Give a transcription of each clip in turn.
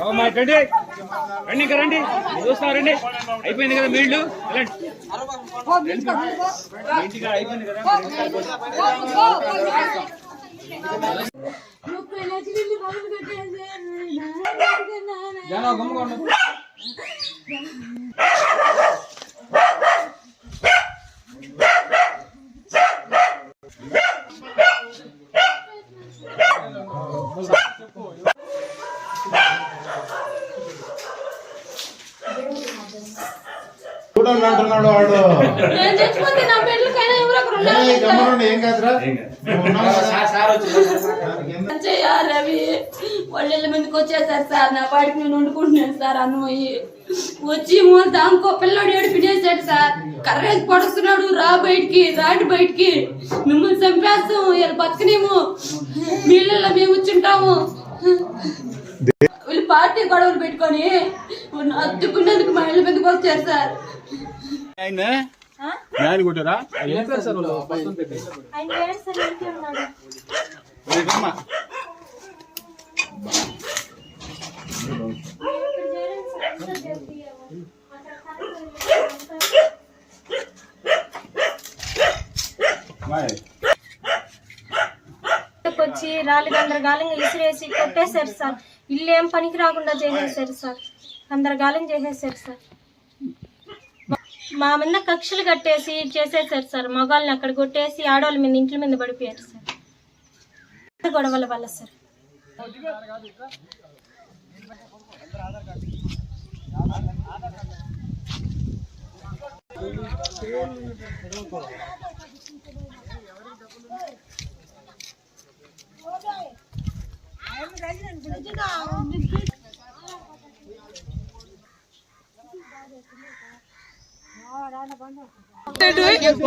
అమ్మా, రండి రండి ఇంకా రండి మీరు చూస్తున్నా రండి అయిపోయింది కదా మీళ్ళు వెళ్ళండి మీ ఇంటికి అయిపోయింది కదా జానా గమ్ముగా చూడండి అంటున్నాడు వాడు. చెయ్యా రవి? వాళ్ళు మీదకి వచ్చేసారు సార్. నా పాటికి నేను వండుకుంటున్నాను సార్ అన్నమయ్యి వచ్చి మూల దాంకో పిల్లోడు ఏడు పినేసాడు సార్. కర్రేసి పడుస్తున్నాడు రా బయటికి రాటి బయటికి. మిమ్మల్ని చంపేస్తాం వీళ్ళు బతకనేము. వీళ్ళల్లో మేము కూర్చుంటాము వీళ్ళు పార్టీ గొడవలు పెట్టుకొని అత్తుకున్నందుకు మా ఇళ్ళ మీదకి వచ్చారు సార్. ఆయన కొట్టారా? ఆయన వేరు సార్ ఉన్నాడు. వచ్చి రాళ్ళు గందరగాలంగా ఇసిరేసి కొట్టేశారు సార్. ఇల్లు ఏం పనికి రాకుండా చేసేసారు సార్. గందరగాలం చేసేసారు సార్. మా మీద కక్షలు కట్టేసి చేసేసారు సార్. మగాళ్ళని అక్కడ కొట్టేసి ఆడవాళ్ళ మీద ఇంట్ల మీద పడిపోయారు సార్. గొడవల వల్ల సార్.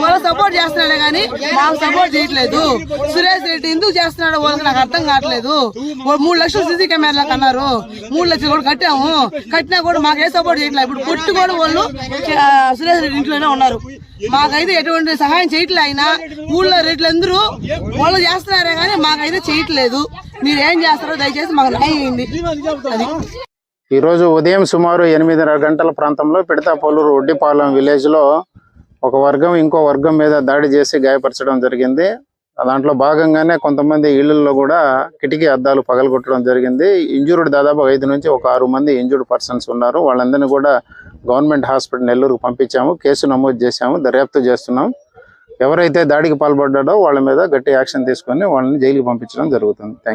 వాళ్ళు సపోర్ట్ చేస్తున్నాడే కానీ మాకు సపోర్ట్ చేయట్లేదు. సురేష్ రెడ్డి ఎందుకు చేస్తున్నాడో వాళ్ళకి నాకు అర్థం కావట్లేదు. మూడు లక్షలు సీసీ కెమెరాలకు అన్నారు. మూడు లక్షలు కూడా కట్టాము. కట్టినా కూడా మాకు ఏ సపోర్ట్ చేయట్లేదు. ఇప్పుడు పుట్టి కూడా వాళ్ళు సురేష్ రెడ్డి ఇంట్లోనే ఉన్నారు. మాకైతే ఎటువంటి సహాయం చేయట్లే ఆయన ఊళ్ళో రెడ్లు అందరూ వాళ్ళు చేస్తున్నారే కానీ మాకైతే చేయట్లేదు. మీరు ఏం చేస్తారో దయచేసి మాకు న్యాయం అయింది అది. ఈ రోజు ఉదయం సుమారు ఎనిమిదిన్నర గంటల ప్రాంతంలో పిడతాపల్లూరు ఒడ్డిపాలెం విలేజ్లో ఒక వర్గం ఇంకో వర్గం మీద దాడి చేసి గాయపరచడం జరిగింది. దాంట్లో భాగంగానే కొంతమంది ఇళ్ళలో కూడా కిటికీ అద్దాలు పగలగొట్టడం జరిగింది. ఇంజూర్డ్ దాదాపు ఐదు నుంచి ఒక ఆరు మంది ఇంజూర్డ్ పర్సన్స్ ఉన్నారు. వాళ్ళందరినీ కూడా గవర్నమెంట్ హాస్పిటల్ నెల్లూరుకు పంపించాము. కేసు నమోదు చేశాము. దర్యాప్తు చేస్తున్నాం. ఎవరైతే దాడికి పాల్పడ్డాడో వాళ్ళ మీద గట్టి యాక్షన్ తీసుకొని వాళ్ళని జైలుకి పంపించడం జరుగుతుంది. థ్యాంక్